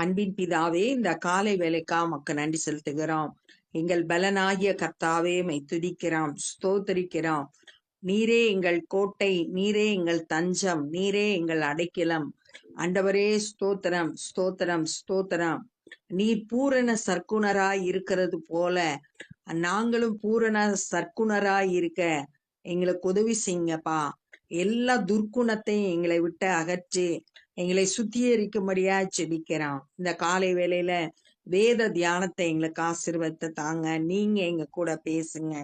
அன்பின் பிதாவே இந்த காலை வேலைக்கா மக்கள் நன்றி செலுத்துகிறோம். எங்கள் பலனாகிய கர்த்தாவே மை துதிக்கிறோம் ஸ்தோத்தரிக்கிறோம். நீரே எங்கள் கோட்டை நீரே எங்கள் தஞ்சம் நீரே எங்கள் அடைக்கலம். அண்டவரே ஸ்தோத்திரம் ஸ்தோத்திரம் ஸ்தோத்திரம். நீர் பூரண சர்க்குணராய் இருக்கிறது போல நாங்களும் பூரண சர்க்குணராய் இருக்க எங்களுக்கு உதவி செய்யுங்கப்பா. எல்லா துர்க்குணத்தையும் எங்களை விட்டு அகற்றி எங்களை சுத்திகரிக்கும்படியா செபிக்கிறோம் இந்த காலை வேளையில வேத தியானத்தை எங்களுக்கு ஆசிர்வத்தை தாங்க. நீங்க எங்க கூட பேசுங்க.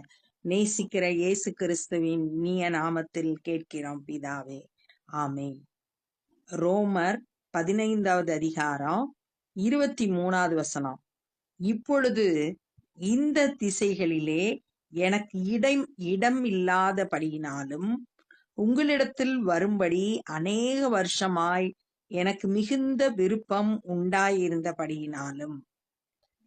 நேசிக்கிற இயேசு கிறிஸ்துவின் நீய நாமத்தில் கேட்கிறோம் பிதாவே. ஆமே ரோமர் பதினைந்தாவது அதிகாரம் இருபத்தி மூணாவது வசனம். இப்பொழுது இந்த திசைகளிலே எனக்கு இடம் இடம் இல்லாதபடியினாலும் உங்களிடத்தில் வரும்படி அநேக வருஷமாய் எனக்கு மிகுந்த விருப்பம் உண்டாயிருந்தபடியினாலும்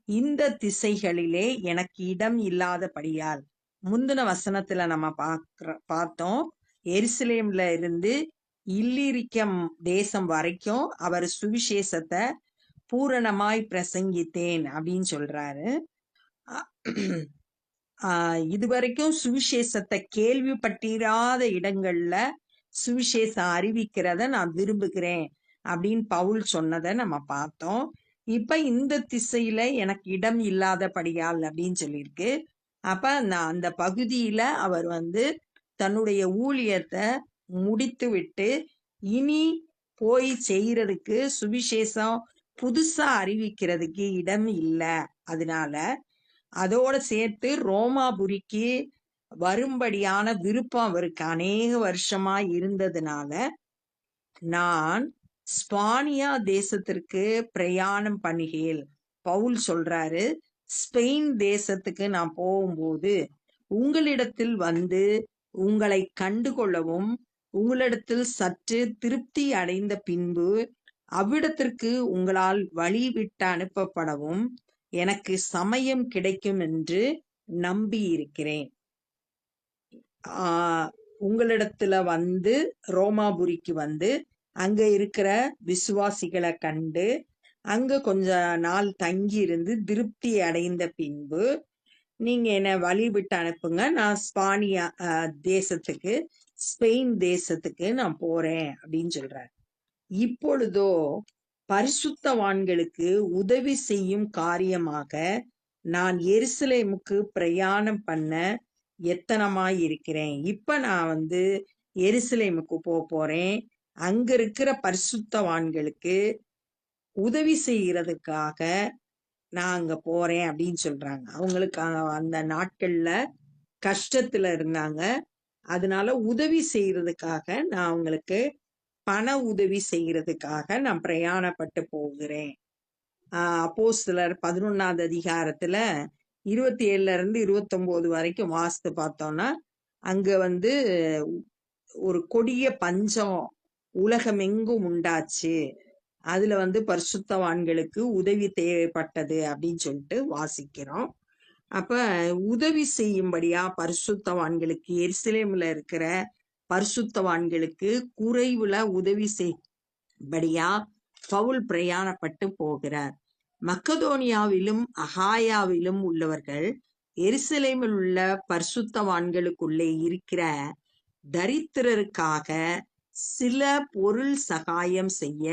இந்த திசைகளிலே எனக்கு இடம் இல்லாதபடியால் முந்தின வசனத்துல நம்ம பார்க்கிற பார்த்தோம் எருசலேம்ல இருந்து இல்லிரிக்கம் தேசம் வரைக்கும் அவர் சுவிசேஷத்தை பூரணமாய் பிரசங்கித்தேன் அப்படின்னு சொல்றாரு. ஆஹ் இதுவரைக்கும் சுவிசேஷத்தை கேள்விப்பட்டிராத இடங்கள்ல சுவிசேஷம் அறிவிக்கிறத நான் விரும்புகிறேன். அப்படின்னு பவுல் சொன்னதை நம்ம பார்த்தோம். இப்ப இந்த திசையில எனக்கு இடம் இல்லாதபடியால் அப்படின்னு சொல்லியிருக்கு. அப்ப நான் அந்த பகுதியில அவர் வந்து தன்னுடைய ஊழியத்தை முடித்து விட்டு இனி போய் செய்யறதுக்கு சுவிசேஷம் புதுசா அறிவிக்கிறதுக்கு இடம் இல்லை. அதனால அதோட சேர்த்து ரோமாபுரிக்கு வரும்படியான விருப்பம் அவருக்கு அநேக வருஷமா இருந்ததுனால நான் ஸ்பானியா தேசத்திற்கு பிரயாணம் பண்ணுகையில் பவுல் சொல்றாரு ஸ்பெயின் தேசத்துக்கு நான் போகும்போது உங்களிடத்தில் வந்து உங்களை கண்டுகொள்ளவும் உங்களிடத்தில் சற்று திருப்தி அடைந்த பின்பு அவ்விடத்திற்கு உங்களால் வழி விட்டு அனுப்பப்படவும் எனக்கு சமயம் கிடைக்கும் என்று நம்பி இருக்கிறேன் ஆஹ் உங்களிடத்துல வந்து ரோமாபுரிக்கு வந்து அங்க இருக்கிற விசுவாசிகளை கண்டு அங்க கொஞ்ச நாள் தங்கி இருந்து திருப்தி அடைந்த பின்பு நீங்க என்ன வழி விட்டு அனுப்புங்க. நான் ஸ்பானியா தேசத்துக்கு ஸ்பெயின் தேசத்துக்கு நான் போறேன் அப்படின்னு சொல்றாரு. இப்பொழுதோ பரிசுத்தவான்களுக்கு உதவி செய்யும் காரியமாக நான் எருசலேமுக்கு பிரயாணம் பண்ண எத்தனமாய் இருக்கிறேன். இப்ப நான் வந்து எருசலேமுக்கு போக போறேன். அங்க இருக்கிற பரிசுத்தவான்களுக்கு உதவி செய்யறதுக்காக நான் அங்க போறேன் அப்படின்னு சொல்றாங்க. அவங்களுக்கு அந்த நாட்கள்ல கஷ்டத்துல இருந்தாங்க. அதனால உதவி செய்யறதுக்காக நான் அவங்களுக்கு பண உதவி செய்யறதுக்காக நான் பிரயாணப்பட்டு போகிறேன். ஆஹ் அப்போ சிலர் பதினொன்னாவது அதிகாரத்துல இருபத்தி ஏழுல இருந்து இருபத்தொன்பது வரைக்கும் வாசித்து பார்த்தோம்னா அங்க வந்து ஒரு கொடிய பஞ்சம் உலகமெங்கும் உண்டாச்சு. அதுல வந்து பரிசுத்தவான்களுக்கு உதவி தேவைப்பட்டது அப்படின்னு சொல்லிட்டு வாசிக்கிறோம். அப்ப உதவி செய்யும்படியா பரிசுத்தவான்களுக்கு எரிசிலேம்ல இருக்கிற பரிசுத்தவான்களுக்கு குறைவுல உதவி செய்யும்படியா பவுல் பிரயாணப்பட்டு போகிறார். மக்கதோனியாவிலும் அகாயாவிலும் உள்ளவர்கள் எருசலேமில் உள்ள பரிசுத்தவான்களுக்குள்ளே இருக்கிற தரித்திரருக்காக சில பொருள் சகாயம் செய்ய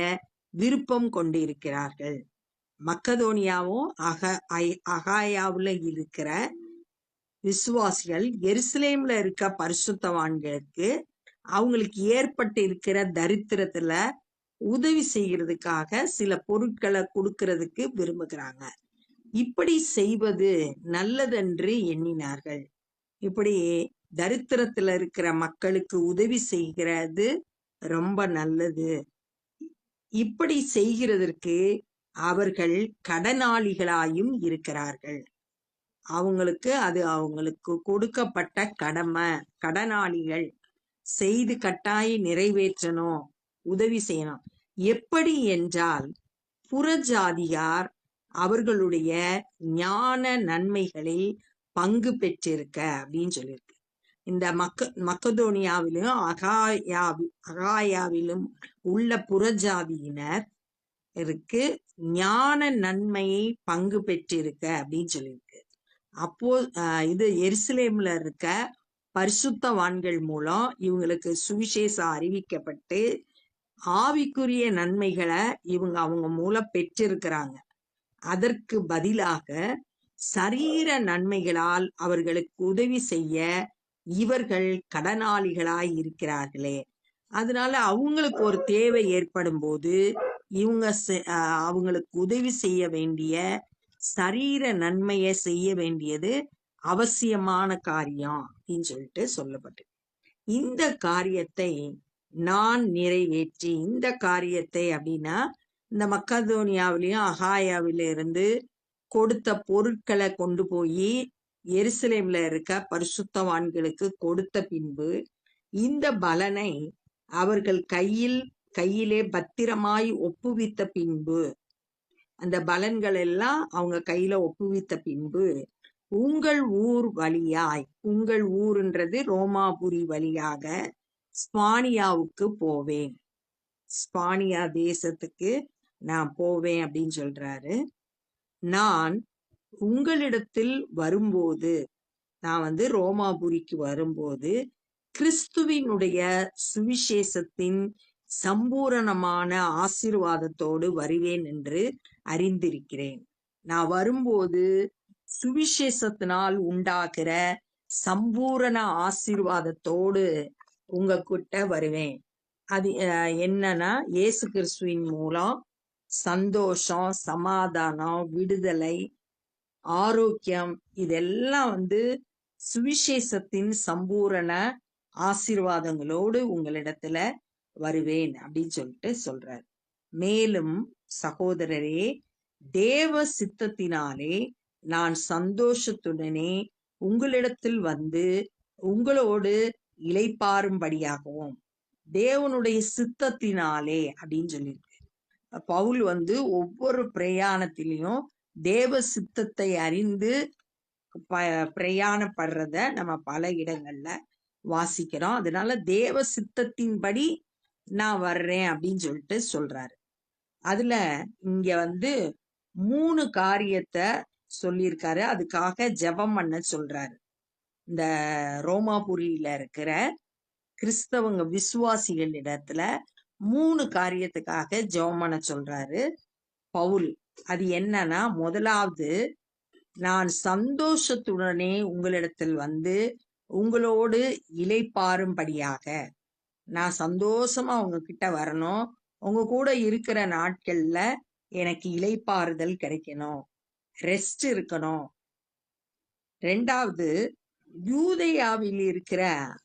விருப்பம் கொண்டிருக்கிறார்கள். மக்கதோனியாவும் அக அகாயாவில் இருக்கிற விசுவாசிகள் எருசலேம்ல இருக்க பரிசுத்தவான்களுக்கு அவங்களுக்கு ஏற்பட்டு இருக்கிற தரித்திரத்துல உதவி செய்யறதுக்காக சில பொருட்களை கொடுக்கறதுக்கு விரும்புகிறாங்க. இப்படி செய்வது நல்லதென்று எண்ணினார்கள். இப்படி தரித்திரத்துல இருக்கிற மக்களுக்கு உதவி செய்கிறது ரொம்ப நல்லது. இப்படி செய்கிறதற்கு அவர்கள் கடனாளிகளாயும் இருக்கிறார்கள். அவங்களுக்கு அது அவங்களுக்கு கொடுக்கப்பட்ட கடமை கடனாளிகள். செய்து கட்டாய நிறைவேற்றணும் உதவி செய்யணும். எப்படி என்றால் புறஜாதியார் அவர்களுடைய ஞான நன்மைகளில் பங்கு பெற்றிருக்க அப்படின்னு சொல்லியிருக்கு. இந்த மக்க மக்கதோனியாவிலும் அகாயாவி அகாயாவிலும் உள்ள புறஜாதியினர் இருக்கு. ஞான நன்மையை பங்கு பெற்றிருக்க அப்படின்னு சொல்லியிருக்கு. அப்போ ஆஹ் இது எருசலேம்ல இருக்க பரிசுத்தவான்கள் மூலம் இவங்களுக்கு சுவிசேஷம் அறிவிக்கப்பட்டு ஆவிக்குரிய நன்மைகளை இவங்க அவங்க மூலம் பெற்றிருக்கிறாங்க. அதற்கு பதிலாக சரீர நன்மைகளால் அவர்களுக்கு உதவி செய்ய இவர்கள் கடனாளிகளாய் இருக்கிறார்களே. அதனால அவங்களுக்கு ஒரு தேவை ஏற்படும் போது இவங்க செ- அவங்களுக்கு உதவி செய்ய வேண்டிய சரீர நன்மையை செய்ய வேண்டியது அவசியமான காரியம் அப்படின்னு சொல்லிட்டு சொல்லப்பட்டு இந்த காரியத்தை நான் நிறைவேற்றி இந்த காரியத்தை அப்படின்னா இந்த மக்கதோனியாவிலையும் அகாயாவில இருந்து கொடுத்த பொருட்களை கொண்டு போய் எருசலேம்ல இருக்க பரிசுத்தவான்களுக்கு கொடுத்த பின்பு இந்த பலனை அவர்கள் கையில் கையிலே பத்திரமாய் ஒப்புவித்த பின்பு அந்த பலன்கள் எல்லாம் அவங்க கையில ஒப்புவித்த பின்பு உங்கள் ஊர் வழியாய் உங்கள் ஊருன்றது ரோமாபுரி வழியாக ஸ்பானியாவுக்கு போவேன். ஸ்பானியா தேசத்துக்கு நான் போவேன் அப்படின்னு சொல்றாரு. நான் உங்களிடத்தில் வரும்போது நான் வந்து ரோமாபுரிக்கு வரும்போது கிறிஸ்துவினுடைய சுவிசேஷத்தின் சம்பூரணமான ஆசீர்வாதத்தோடு வருவேன் என்று அறிந்திருக்கிறேன். நான் வரும்போது சுவிசேஷத்தினால் உண்டாகிற சம்பூரண ஆசீர்வாதத்தோடு உங்க கிட்ட வருவேன். அது என்னன்னா இயேசு கிறிஸ்துவின் மூலம் சந்தோஷம் சமாதானம் விடுதலை ஆரோக்கியம் இதெல்லாம் வந்து சுவிசேஷத்தின் சம்பூரண ஆசீர்வாதங்களோடு உங்களிடத்துல வருவேன் அப்படின்னு சொல்லிட்டு சொல்றார். மேலும் சகோதரரே தேவ சித்தத்தினாலே நான் சந்தோஷத்துடனே உங்களிடத்தில் வந்து உங்களோடு இளைப்பாறும்படியாகவும் தேவனுடைய சித்தத்தினாலே அப்படின்னு சொல்லியிருக்கு பவுல் வந்து ஒவ்வொரு பிரயாணத்திலையும் தேவ சித்தத்தை அறிந்து ப- பிரயாணப்படுறத நம்ம பல இடங்கள்ல வாசிக்கிறோம். அதனால தேவ சித்தத்தின்படி நான் வர்றேன் அப்படின்னு சொல்லிட்டு சொல்றாரு. அதுல இங்க வந்து மூணு காரியத்தை சொல்லியிருக்காரு. அதுக்காக ஜெபம் பண்ண சொல்றாரு. இந்த ரோமாபுரியில இருக்கிற கிறிஸ்தவங்க விசுவாசிகள் இடத்துல மூணு காரியத்துக்காக ஜெபம் பண்ண சொல்றாரு பவுல். அது என்னன்னா முதலாவது நான் சந்தோஷத்துடனே உங்களிடத்தில் வந்து உங்களோடு இளைப்பாறும்படியாக நான் சந்தோஷமா உங்ககிட்ட வரணும். உங்க கூட இருக்கிற நாட்கள்ல எனக்கு இளைப்பாறுதல் கிடைக்கணும். ரெஸ்ட் இருக்கணும். ரெண்டாவது யூதையாவில் இருக்கிற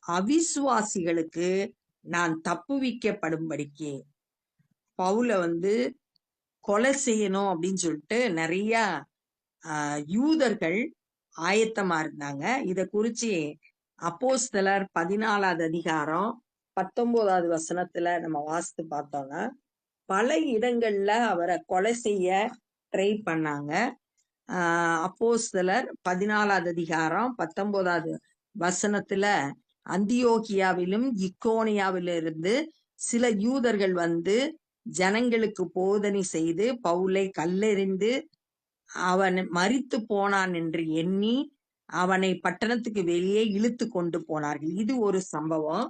அவிசுவாசிகளுக்கு நான் தப்புவிக்கப்படும்படிக்கு பவுல வந்து கொலை செய்யணும் அப்படின்னு சொல்லிட்டு நிறைய ஆஹ், யூதர்கள் ஆயத்தமா இருந்தாங்க. இத குறிச்சு அப்போஸ்தலர் பதினாலாவது அதிகாரம் பத்தொன்பதாவது வசனத்துல நம்ம வாசித்து பார்த்தோம்னா பல இடங்கள்ல அவரை கொலை செய்ய ட்ரை பண்ணாங்க. ஆஹ் அப்போஸ்தலர் பதினாலாவது அதிகாரம் பத்தொன்பதாவது வசனத்துல அந்தியோகியாவிலும் இக்கோனியாவிலிருந்து சில யூதர்கள் வந்து ஜனங்களுக்கு போதனை செய்து பவுலை கல்லெறிந்து அவன் மறித்து போனான் என்று எண்ணி அவனை பட்டணத்துக்கு வெளியே இழுத்து கொண்டு போனார்கள். இது ஒரு சம்பவம்.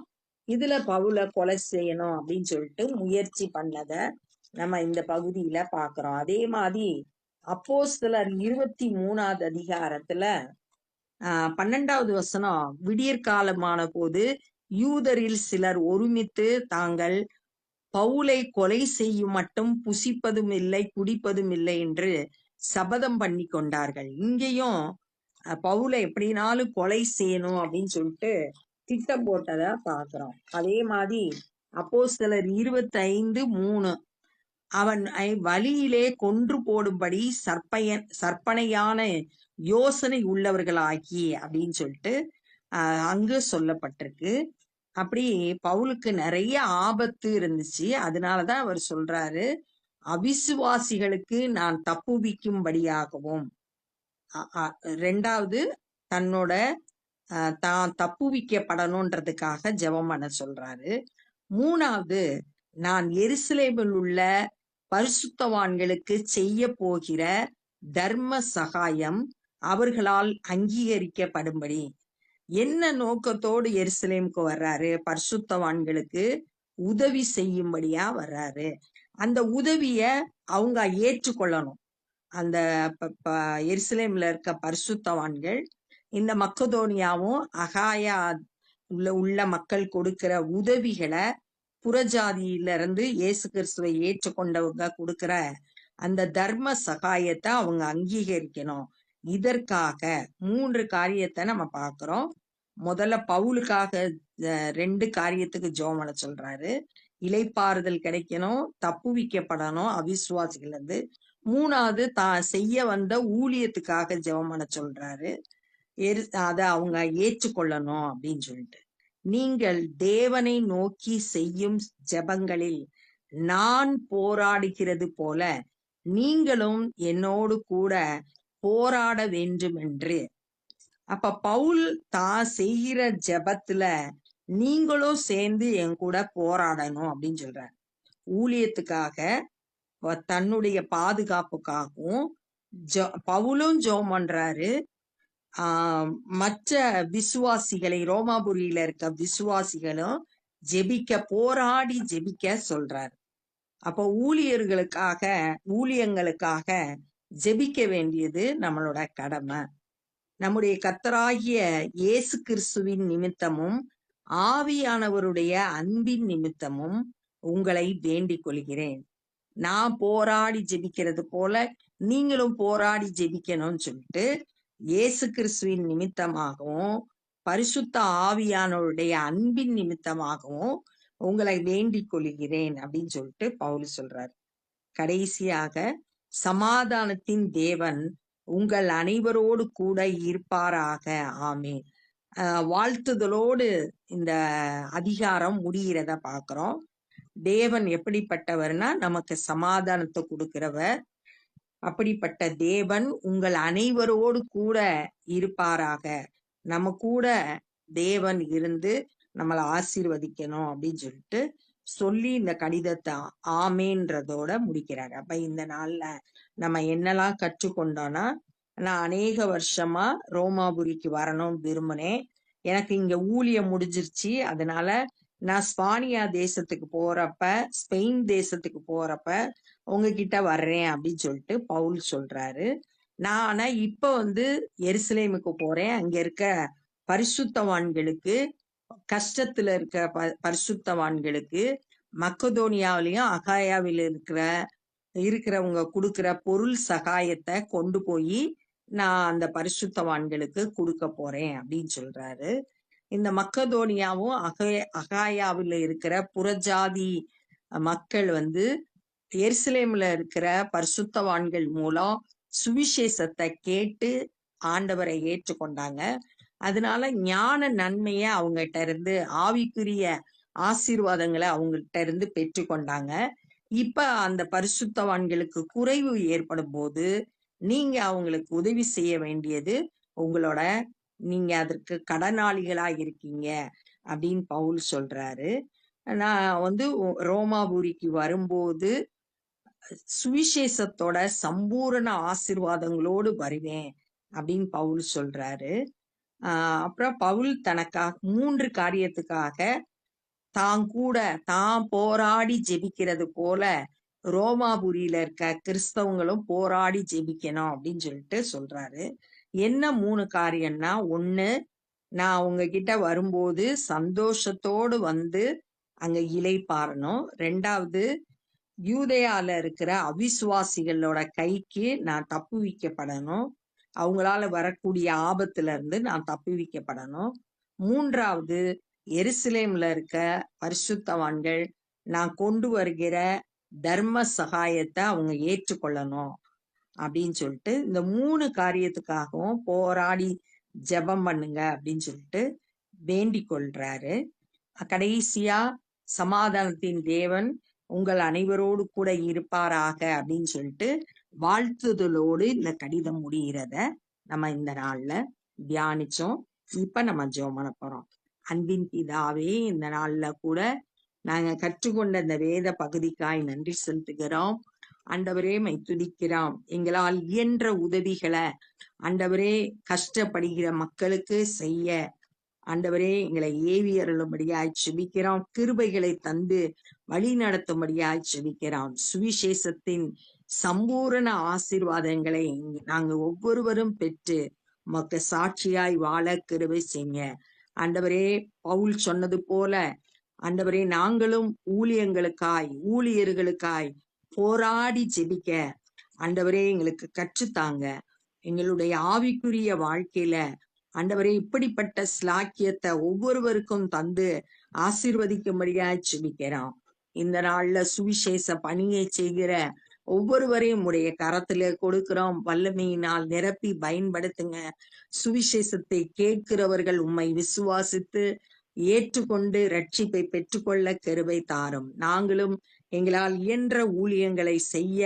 இதுல பவுல கொலை செய்யணும் அப்படின்னு சொல்லிட்டு முயற்சி பண்ணத நம்ம இந்த பகுதியில பாக்குறோம் அதே மாதிரி அப்போ சிலர் இருபத்தி மூணாவது அதிகாரத்துல ஆஹ் பன்னெண்டாவது வசனம் விடியற்காலமான போது யூதரில் சிலர் ஒருமித்து தாங்கள் பவுலை கொலை செய்யும் மட்டும் புசிப்பதும் இல்லை குடிப்பதும் இல்லை என்று சபதம் பண்ணி கொண்டார்கள். இங்கேயும் பவுலை எப்படினாலும் கொலை செய்யணும் அப்படின்னு சொல்லிட்டு திட்டம் போட்டதை பார்க்கிறோம். அதே மாதிரி அப்போ இருபத்தி ஐந்து மூணு. அவன் வழியிலே கொன்று போடும்படி சற்பயன் சற்பனையான யோசனை உள்ளவர்களாகி அப்படின்னு சொல்லிட்டு அங்கு சொல்லப்பட்டிருக்கு. அப்படி பவுலுக்கு நிறைய ஆபத்து இருந்துச்சு. அதனாலதான் அவர் சொல்றாரு அவிசுவாசிகளுக்கு நான் தப்புவிக்கும்படியாகவும் அ- அ- ரெண்டாவது தன்னோட அஹ், தான் தப்புவிக்கப்படணுன்றதுக்காக ஜெபம் பண்ண சொல்றாரு. மூணாவது நான் எருசலேமில் உள்ள பரிசுத்தவான்களுக்கு செய்ய போகிற தர்ம சகாயம் அவர்களால் அங்கீகரிக்கப்படும்படி. என்ன நோக்கத்தோடு எருசலேமுக்கு வர்றாரு? பர்சுத்தவான்களுக்கு உதவி செய்யும்படியா வர்றாரு. அந்த உதவிய அவங்க ஏற்றுக்கொள்ளணும். அந்த ப- ப- எருசலேம்ல இருக்க பரிசுத்தவான்கள் இந்த மக்கதோனியாவும் அகாயா உள்ள உள்ள மக்கள் கொடுக்கிற உதவிகளை புறஜாதியில இருந்து இயேசு கிறிஸ்துவை ஏற்றுக்கொண்டவங்க கொடுக்கிற அந்த தர்ம சகாயத்தை அவங்க அங்கீகரிக்கணும். இதற்காக மூன்று காரியத்தை நம்ம பார்க்கிறோம் முதல்ல பவுலுக்காக ரெண்டு காரியத்துக்கு ஜெபம் பண்ண சொல்றாரு. இலைப்பாறுதல் கிடைக்கணும் தப்புவிக்கப்படணும் அவிசுவாசிகள் இருந்து மூணாவது தான் செய்ய வந்த ஊழியத்துக்காக ஜெபம் பண்ண சொல்றாரு. எரு அதை அவங்க ஏற்றுக்கொள்ளணும் அப்படின்னு சொல்லிட்டு. நீங்கள் தேவனை நோக்கி செய்யும் ஜெபங்களில் நான் போராடுகிறது போல நீங்களும் என்னோடு கூட போராட வேண்டும் என்று அப்ப பவுல் தான் செய்கிற ஜெபத்துல நீங்களும் சேர்ந்து என் கூட போராடணும் அப்படின்னு சொல்றாரு. ஊழியத்துக்காக தன்னுடைய பாதுகாப்புக்காகவும் ஜெ- பவுலும் ஜெபம் பண்றாரு. ஆஹ் மற்ற விசுவாசிகளை ரோமாபுரியில இருக்க விசுவாசிகளும் ஜெபிக்க போராடி ஜெபிக்க சொல்றாரு. அப்போ ஊழியர்களுக்காக ஊழியங்களுக்காக ஜெபிக்க வேண்டியது நம்மளோட கடமை. நம்முடைய கத்தராகிய இயேசு கிறிஸ்துவின் நிமித்தமும் ஆவியானவருடைய அன்பின் நிமித்தமும் உங்களை வேண்டிக் கொள்கிறேன். நான் போராடி ஜெபிக்கிறது போல நீங்களும் போராடி ஜெபிக்கணும்னு சொல்லிட்டு இயேசு கிறிஸ்துவின் நிமித்தமாகவும் பரிசுத்த ஆவியானவருடைய அன்பின் நிமித்தமாகவும் உங்களை வேண்டிக் கொள்கிறேன் அப்படின்னு சொல்லிட்டு பவுல் சொல்றாரு. கடைசியாக சமாதானத்தின் தேவன் உங்கள் அனைவரோடு கூட இருப்பாராக. ஆமே வாழ்த்துதலோடு இந்த அதிகாரம் முடிகிறத பார்க்கிறோம் தேவன் எப்படிப்பட்டவர்னா நமக்கு சமாதானத்தை கொடுக்கிறவர். அப்படிப்பட்ட தேவன் உங்கள் அனைவரோடு கூட இருப்பாராக. நம்ம கூட தேவன் இருந்து நம்மளை ஆசீர்வதிக்கணும் அப்படின்னு சொல்லிட்டு சொல்லி இந்த கடிதத்தை ஆமேன்றதோட முடிக்கிறாரு. அப்ப இந்த நாள்ல நம்ம என்னெல்லாம் கற்றுக்கொண்டோம்னா நான் அநேக வருஷமா ரோமாபுரிக்கு வரணும்னு விரும்பினேன். எனக்கு இங்க ஊழியம் முடிஞ்சிருச்சு. அதனால நான் ஸ்பானியா தேசத்துக்கு போறப்ப ஸ்பெயின் தேசத்துக்கு போறப்ப உங்ககிட்ட வர்றேன் அப்படின்னு சொல்லிட்டு பவுல் சொல்றாரு. நான் ஆனா இப்ப வந்து எருசலேமுக்கு போறேன். அங்க இருக்க பரிசுத்தவான்களுக்கு கஷ்டத்துல இருக்கிற ப பரிசுத்தவான்களுக்கு மக்கதோனியாவிலையும் அகாயாவில் இருக்கிற இருக்கிறவங்க கொடுக்கிற பொருள் சகாயத்தை கொண்டு போய் நான் அந்த பரிசுத்தவான்களுக்கு கொடுக்க போறேன் அப்படின்னு சொல்றாரு. இந்த மக்கதோனியாவும் அகய அகாயாவில் இருக்கிற புறஜாதி மக்கள் வந்து எருசலேம்ல இருக்கிற பரிசுத்தவான்கள் மூலம் சுவிசேஷத்தை கேட்டு ஆண்டவரை ஏற்றுக்கொண்டாங்க. அதனால ஞான நன்மையை அவங்ககிட்ட இருந்து ஆவிக்குரிய ஆசீர்வாதங்களை அவங்ககிட்ட இருந்து பெற்றுக்கொண்டாங்க இப்ப அந்த பரிசுத்தவான்களுக்கு குறைவு ஏற்படும் போது நீங்க அவங்களுக்கு உதவி செய்ய வேண்டியது உங்களோட நீங்க அதற்கு கடனாளிகளா இருக்கீங்க அப்படின்னு பவுல் சொல்றாரு. நான் வந்து ரோமாபுரிக்கு வரும்போது சுவிசேஷத்தோட சம்பூரண ஆசீர்வாதங்களோடு வருவேன் அப்படின்னு பவுல் சொல்றாரு. அப்புறம் பவுல் தனக்காக மூன்று காரியத்துக்காக தான் கூட தான் போராடி ஜெபிக்கிறது போல ரோமாபுரியில இருக்க கிறிஸ்தவங்களும் போராடி ஜெபிக்கணும் அப்படின்னு சொல்லிட்டு சொல்றாரு. என்ன மூணு காரியம்னா ஒண்ணு நான் உங்ககிட்ட வரும்போது சந்தோஷத்தோடு வந்து அங்க இலை பாரணும். ரெண்டாவது யூதயால இருக்கிற அவிசுவாசிகளோட கைக்கு நான் தப்புவிக்கப்படணும் அவங்களால வரக்கூடிய ஆபத்துல இருந்து நான் தப்புவிக்கப்படணும் மூன்றாவது எருசலேம்ல இருக்க பரிசுத்தவான்கள் நான் கொண்டு வருகிற தர்ம சகாயத்தை அவங்க ஏற்றுக்கொள்ளணும் அப்படின்னு சொல்லிட்டு இந்த மூணு காரியத்துக்காகவும் போராடி ஜெபம் பண்ணுங்க அப்படின்னு சொல்லிட்டு வேண்டிக் கொள்றாரு. கடைசியா சமாதானத்தின் தேவன் உங்கள் அனைவரோடு கூட இருப்பாராக அப்படின்னு சொல்லிட்டு வாழ்த்துதலோடு இந்த கடிதம் முடிகிறத நம்ம இந்த நாள்ல தியானிச்சோம். இப்ப நம்ம ஜோமன பண்ண போறோம். அன்பின் பிதாவே இந்த நாள்ல கூட நாங்க கற்றுக்கொண்ட இந்த வேத பகுதிக்காய் நன்றி செலுத்துகிறோம். ஆண்டவரே மை துதிக்கிறோம். எங்களால் இயன்ற உதவிகளை ஆண்டவரே கஷ்டப்படுகிற மக்களுக்கு செய்ய. ஆண்டவரே எங்களை ஏவி அருளும்படியாய் செபிக்கிறோம் கிருபைகளை தந்து வழி நடத்தும்படியாய் செபிக்கிறோம் சுவிசேஷத்தின் சம்பூரண ஆசீர்வாதங்களை நாங்க ஒவ்வொருவரும் பெற்று உமக்கு சாட்சியாய் வாழ கிருபை செய்ய ஆண்டவரே பவுல் சொன்னது போல ஆண்டவரே நாங்களும் ஊழியங்களுக்காய் ஊழியர்களுக்காய் போராடி ஜெபிக்க ஆண்டவரே எங்களுக்கு கற்றுத்தாங்க. எங்களுடைய ஆவிக்குரிய வாழ்க்கையில ஆண்டவரே இப்படிப்பட்ட ஸ்லாக்கியத்தை ஒவ்வொருவருக்கும் தந்து ஆசீர்வதிக்கும்படியா ஜெபிக்கிறோம். இந்த நாள்ல சுவிசேஷ பணியை செய்கிற ஒவ்வொருவரையும் உடைய கரத்துல கொடுக்கிறோம். வல்லமையினால் நிரப்பி பயன்படுத்துங்க. சுவிசேஷத்தை கேட்கிறவர்கள் உம்மை விசுவாசித்து ஏற்றுக்கொண்டு ரட்சிப்பை பெற்றுக்கொள்ள கருவை தாரும். நாங்களும் எங்களால் இயன்ற ஊழியங்களை செய்ய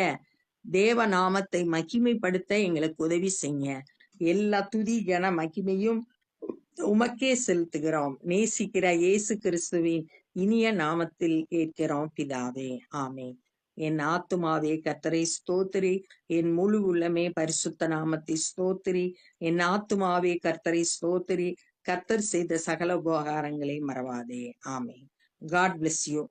தேவ நாமத்தை மகிமைப்படுத்த எங்களுக்கு உதவி செய்ய எல்லா துதி கன மகிமையும் உமக்கே செலுத்துகிறோம். நேசிக்கிற இயேசு கிறிஸ்துவின் இனிய நாமத்தில் கேட்கிறோம் பிதாவே. ஆமே என் ஆத்துமாவே கத்தரை ஸ்தோத்திரி. என் முழு உள்ளமே பரிசுத்த நாமத்தை ஸ்தோத்திரி. என் ஆத்துமாவே கர்த்தரை ஸ்தோத்திரி. கர்த்தர் செய்த சகல உபகாரங்களை மறவாதே. ஆமே காட் பிளஸ் யூ